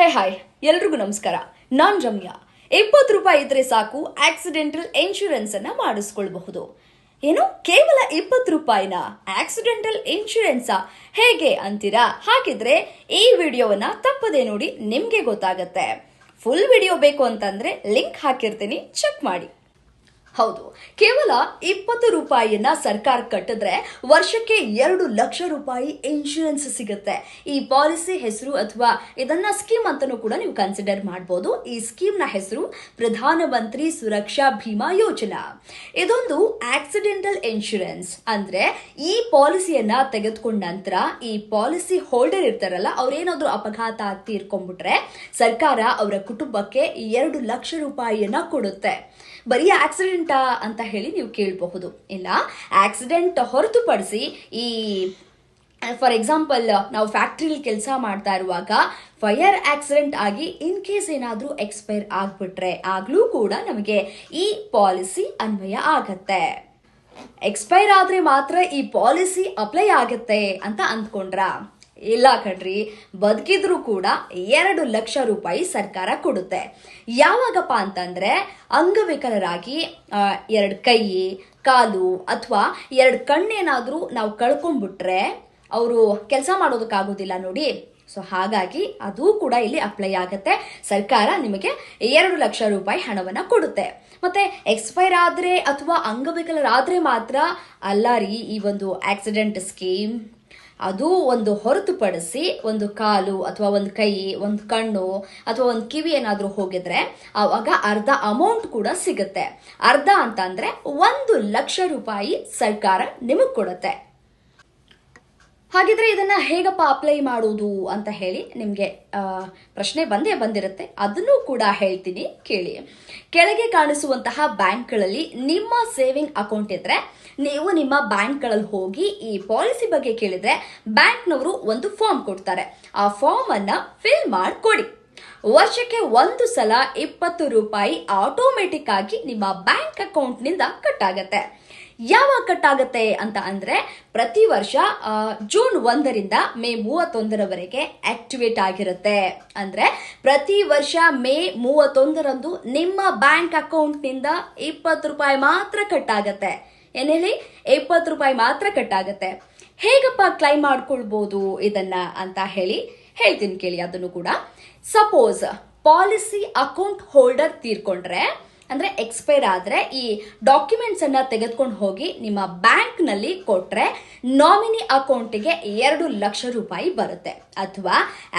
ಹೇ hi ಎಲ್ರಿಗೂ ನಮಸ್ಕಾರ. ನಾನ್ ರಮ್ಯಾ. ಇಪ್ಪತ್ತು ರೂಪಾಯಿ ಇದ್ರೆ ಸಾಕು ಆಕ್ಸಿಡೆಂಟಲ್ ಇನ್ಶೂರೆನ್ಸ್ ಅನ್ನ ಮಾಡಿಸ್ಕೊಳ್ಬಹುದು. ಏನು? ಕೇವಲ ಇಪ್ಪತ್ತು ರೂಪಾಯಿನ? ಆಕ್ಸಿಡೆಂಟಲ್ ಇನ್ಶೂರೆನ್ಸಾ ಹೇಗೆ ಅಂತೀರಾ? ಹಾಗಿದ್ರೆ ಈ ವಿಡಿಯೋವನ್ನ ತಪ್ಪದೆ ನೋಡಿ ನಿಮ್ಗೆ ಗೊತ್ತಾಗತ್ತೆ. ಫುಲ್ ವಿಡಿಯೋ ಬೇಕು ಅಂತಂದ್ರೆ ಲಿಂಕ್ ಹಾಕಿರ್ತೀನಿ ಚೆಕ್ ಮಾಡಿ. ಹೌದು. ಕೇವಲ ಇಪ್ಪತ್ತು ರೂಪಾಯಿಯನ್ನ ಸರ್ಕಾರ ಕಟ್ಟಿದ್ರೆ ವರ್ಷಕ್ಕೆ ಎರಡು ಲಕ್ಷ ರೂಪಾಯಿ ಇನ್ಶೂರೆನ್ಸ್ ಸಿಗುತ್ತೆ. ಈ ಪಾಲಿಸಿ ಹೆಸರು ಅಥವಾ ಇದನ್ನ ಸ್ಕೀಮ್ ಅಂತಲೂ ಕೂಡ ನೀವು ಕನ್ಸಿಡರ್ ಮಾಡಬಹುದು ಈ ಸ್ಕೀಮ್ನ ಹೆಸರು ಪ್ರಧಾನಮಂತ್ರಿ ಸುರಕ್ಷಾ ಭೀಮಾ ಯೋಜನಾ. ಇದೊಂದು ಆಕ್ಸಿಡೆಂಟಲ್ ಇನ್ಶೂರೆನ್ಸ್ ಅಂದ್ರೆ ಈ ಪಾಲಿಸಿಯನ್ನ ತೆಗೆದುಕೊಂಡ ನಂತರ ಈ ಪಾಲಿಸಿ ಹೋಲ್ಡರ್ ಇರ್ತಾರಲ್ಲ, ಅವ್ರೇನಾದ್ರೂ ಅಪಘಾತ ಆಗ್ತಿ ಇರ್ಕೊಂಡ್ಬಿಟ್ರೆ ಸರ್ಕಾರ ಅವರ ಕುಟುಂಬಕ್ಕೆ ಎರಡು ಲಕ್ಷ ರೂಪಾಯಿಯನ್ನ ಕೊಡುತ್ತೆ. ಬರೀ ಆಕ್ಸಿಡೆಂಟಾ ಅಂತ ಹೇಳಿ ನೀವು ಕೇಳಬಹುದು. ಇಲ್ಲ ಆಕ್ಸಿಡೆಂಟ್ ಹೊರತುಪಡಿಸಿ ಈ ಫಾರ್ ಎಕ್ಸಾಂಪಲ್ ನಾವು ಫ್ಯಾಕ್ಟ್ರಿಲಿ ಕೆಲಸ ಮಾಡ್ತಾ ಇರುವಾಗ ಫೈರ್ ಆಕ್ಸಿಡೆಂಟ್ ಆಗಿ ಇನ್ ಕೇಸ್ ಏನಾದರೂ ಎಕ್ಸ್ಪೈರ್ ಆಗಿಬಿಟ್ರೆ ಆಗಲೂ ಕೂಡ ನಮಗೆ ಈ ಪಾಲಿಸಿ ಅನ್ವಯ ಆಗತ್ತೆ. ಎಕ್ಸ್ಪೈರ್ ಆದರೆ ಮಾತ್ರ ಈ ಪಾಲಿಸಿ ಅಪ್ಲೈ ಆಗುತ್ತೆ ಅಂತ ಅಂದ್ಕೊಂಡ್ರ? ಇಲ್ಲ ಕಣ್ರಿ. ಬದುಕಿದ್ರು ಕೂಡ ಎರಡು ಲಕ್ಷ ರೂಪಾಯಿ ಸರ್ಕಾರ ಕೊಡುತ್ತೆ. ಯಾವಾಗಪ್ಪ ಅಂತಂದ್ರೆ ಅಂಗವಿಕಲರಾಗಿ ಎರಡು ಕೈ, ಕಾಲು ಅಥವಾ ಎರಡು ಕಣ್ಣೇನಾದರೂ ನಾವು ಕಳ್ಕೊಂಡ್ಬಿಟ್ರೆ ಅವರು ಕೆಲಸ ಮಾಡೋದಕ್ಕಾಗೋದಿಲ್ಲ ನೋಡಿ. ಸೊ ಹಾಗಾಗಿ ಅದು ಕೂಡ ಇಲ್ಲಿ ಅಪ್ಲೈ ಆಗುತ್ತೆ. ಸರ್ಕಾರ ನಿಮಗೆ ಎರಡು ಲಕ್ಷ ರೂಪಾಯಿ ಹಣವನ್ನ ಕೊಡುತ್ತೆ. ಮತ್ತೆ ಎಕ್ಸ್ಪೈರ್ ಆದ್ರೆ ಅಥವಾ ಅಂಗವಿಕಲರಾದ್ರೆ ಮಾತ್ರ ಅಲ್ಲ ರೀ ಈ ಒಂದು ಆಕ್ಸಿಡೆಂಟ್ ಸ್ಕೀಮ್. ಅದು ಒಂದು ಹೊರತುಪಡಿಸಿ ಒಂದು ಕಾಲು ಅಥವಾ ಒಂದು ಕೈ, ಒಂದು ಕಣ್ಣು ಅಥವಾ ಒಂದು ಕಿವಿ ಏನಾದರೂ ಹೋಗಿದ್ರೆ ಆವಾಗ ಅರ್ಧ ಅಮೌಂಟ್ ಕೂಡ ಸಿಗುತ್ತೆ. ಅರ್ಧ ಅಂತ ಒಂದು ಲಕ್ಷ ರೂಪಾಯಿ ಸರ್ಕಾರ ನಿಮಗೆ ಕೊಡುತ್ತೆ. ಹಾಗಿದ್ರೆ ಇದನ್ನ ಹೇಗಪ್ಪ ಅಪ್ಲೈ ಮಾಡೋದು ಅಂತ ಹೇಳಿ ನಿಮಗೆ ಪ್ರಶ್ನೆ ಬಂದೇ ಬಂದಿರುತ್ತೆ. ಅದನ್ನು ಕೂಡ ಹೇಳ್ತೀನಿ ಕೇಳಿ. ಕೆಳಗೆ ಕಾಣಿಸುವಂತಹ ಬ್ಯಾಂಕ್ಗಳಲ್ಲಿ ನಿಮ್ಮ ಸೇವಿಂಗ್ ಅಕೌಂಟ್ ಇದ್ರೆ ನೀವು ನಿಮ್ಮ ಬ್ಯಾಂಕ್ಗಳಲ್ಲಿ ಹೋಗಿ ಈ ಪಾಲಿಸಿ ಬಗ್ಗೆ ಕೇಳಿದ್ರೆ ಬ್ಯಾಂಕ್ನವರು ಒಂದು ಫಾರ್ಮ್ ಕೊಡ್ತಾರೆ. ಆ ಫಾರ್ಮ್ ಅನ್ನ ಫಿಲ್ ಮಾಡಿಕೊಡಿ. ವರ್ಷಕ್ಕೆ ಒಂದು ಸಲ ಇಪ್ಪತ್ತು ರೂಪಾಯಿ ಆಟೋಮೆಟಿಕ್ ಆಗಿ ನಿಮ್ಮ ಬ್ಯಾಂಕ್ ಅಕೌಂಟ್ನಿಂದ ಕಟ್ ಆಗತ್ತೆ. ಯಾವಾಗ ಕಟ್ ಆಗುತ್ತೆ ಅಂತ ಅಂದ್ರೆ ಪ್ರತಿ ವರ್ಷ ಜೂನ್ ಒಂದರಿಂದ ಮೇ ಮೂವತ್ತೊಂದರವರೆಗೆ ಆಕ್ಟಿವೇಟ್ ಆಗಿರುತ್ತೆ. ಅಂದ್ರೆ ಪ್ರತಿ ವರ್ಷ ಮೇ ಮೂವತ್ತೊಂದರಂದು ನಿಮ್ಮ ಬ್ಯಾಂಕ್ ಅಕೌಂಟ್ನಿಂದ ಇಪ್ಪತ್ತು ರೂಪಾಯಿ ಮಾತ್ರ ಕಟ್ ಆಗತ್ತೆ. ಏನ್ ಹೇಳಿ? ಇಪ್ಪತ್ತು ರೂಪಾಯಿ ಮಾತ್ರ ಕಟ್ ಆಗತ್ತೆ. ಹೇಗಪ್ಪ ಕ್ಲೈಮ್ ಮಾಡ್ಕೊಳ್ಬೋದು ಇದನ್ನ ಅಂತ ಹೇಳಿ ಹೇಳ್ತೀನಿ ಕೇಳಿ ಅದನ್ನು ಕೂಡ. ಸಪೋಸ್ ಪಾಲಿಸಿ ಅಕೌಂಟ್ ಹೋಲ್ಡರ್ ತೀರ್ಕೊಂಡ್ರೆ ಅಂದ್ರೆ ಎಕ್ಸ್ಪೈರ್ ಆದ್ರೆ ಈ ಡಾಕ್ಯುಮೆಂಟ್ಸ್ ಅನ್ನ ತೆಗೆದುಕೊಂಡು ಹೋಗಿ ನಿಮ್ಮ ಬ್ಯಾಂಕ್ನಲ್ಲಿ ಕೊಟ್ರೆ ನಾಮಿನಿ ಅಕೌಂಟಿಗೆ ಎರಡು ಲಕ್ಷ ರೂಪಾಯಿ ಬರುತ್ತೆ. ಅಥವಾ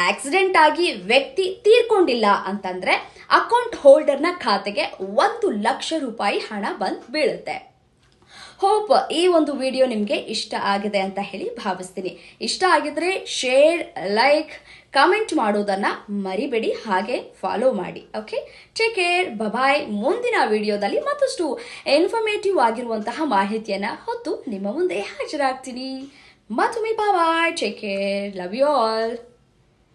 ಆಕ್ಸಿಡೆಂಟ್ ಆಗಿ ವ್ಯಕ್ತಿ ತೀರ್ಕೊಂಡಿಲ್ಲ ಅಂತಂದ್ರೆ ಅಕೌಂಟ್ ಹೋಲ್ಡರ್ನ ಖಾತೆಗೆ ಒಂದು ಲಕ್ಷ ರೂಪಾಯಿ ಹಣ ಬಂದು ಬೀಳುತ್ತೆ. ಹೋಪ್ ಈ ಒಂದು ವಿಡಿಯೋ ನಿಮಗೆ ಇಷ್ಟ ಆಗಿದೆ ಅಂತ ಹೇಳಿ ಭಾವಿಸ್ತೀನಿ. ಇಷ್ಟ ಆಗಿದ್ರೆ ಶೇರ್ ಲೈಕ್ ಕಮೆಂಟ್ ಮಾಡೋದನ್ನ ಮರಿಬೇಡಿ, ಹಾಗೆ ಫಾಲೋ ಮಾಡಿ ಓಕೆ ಟೇಕ್ ಕೇರ್ ಬಬಾಯ್ ಮುಂದಿನ ವಿಡಿಯೋದಲ್ಲಿ ಮತ್ತಷ್ಟು ಇನ್ಫಾರ್ಮೇಟಿವ್ ಆಗಿರುವಂತಹ ಮಾಹಿತಿಯನ್ನ ಹೊತ್ತು ನಿಮ್ಮ ಮುಂದೆ ಹಾಜರಾಗ್ತೀನಿ. ಮತ್ತೊಮ್ಮೆ bye take care love you all